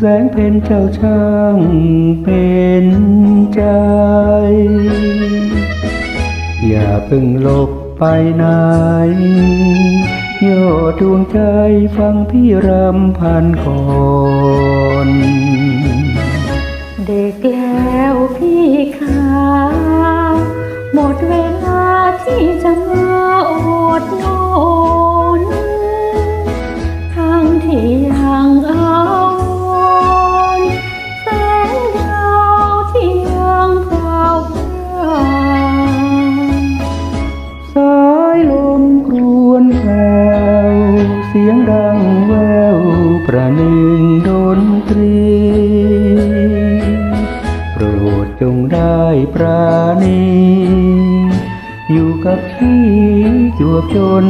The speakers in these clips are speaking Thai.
แสงเพ็ญเจ้าช่างเป็นใจ อย่าเพิ่งหลบไปไหนโยดดวงใจฟังพี่รำพันก่อน เด็กแล้วพี่ รังแววประหนึ่งดนตรี โปรดจงได้ปราณีอยู่กับที่จวบจน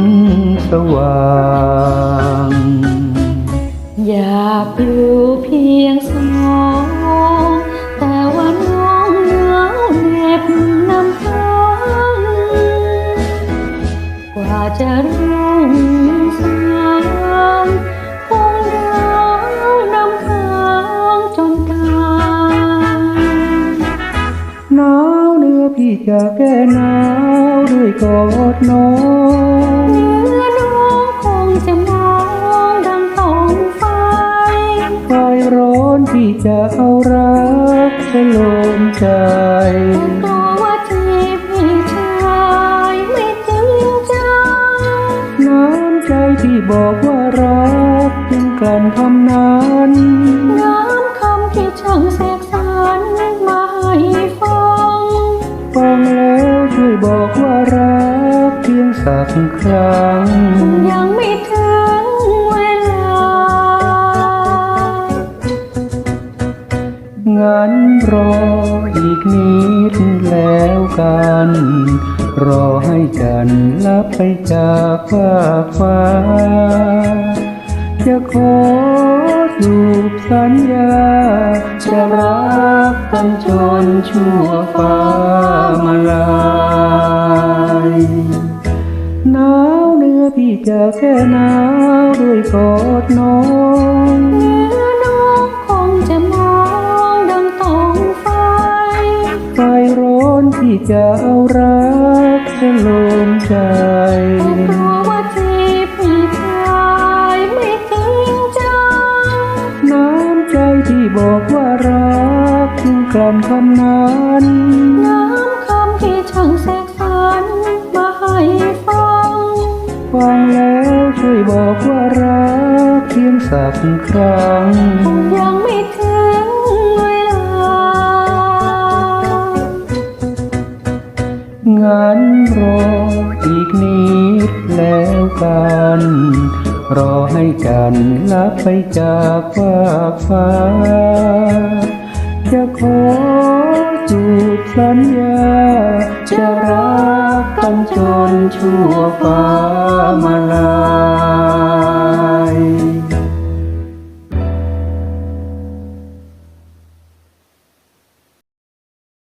สว่าง จะแก้หนาวด้วยกอดน้องเนื้อน้องคงจะมองดังท้องไฟ้าคลายร้อนพี่จะเอารักจะลมใจแต่กลัวว่าที่พี่ชายไม่จริงใจน้ำใจที่บอกว่ารักยังกลั่นคำนั้นน้ำคำที่ช่างแสก สักครั้ง ยังไม่ถึงเวลา งั้นรออีกนิดแล้วกัน รอให้จันลับไปจากฟาฟ้า จะขอสูบสัญญา จะรักกันจนชั่วฟ้ามาลา พี่จะแค่หนาวด้วยกอดน้องเนื้อน้องคงจะมองดังท้องฟ้าไฟร้อนที่จะเอารักจะลมใจแต่กลัวว่าที่พี่ชายไม่จริงใจน้ำใจที่บอกว่ารักจึงกลั่นคำนั้น ฟังแล้วช่วยบอกว่ารักเพียงสักครั้งยังไม่ถึงเวลา งั้นรออีกนิดแล้วกัน รอให้จันทร์ลับไปจากฟากฟ้า จะขอจูบสัญญาจะรัก กันจนชั่วฟ้ามาลา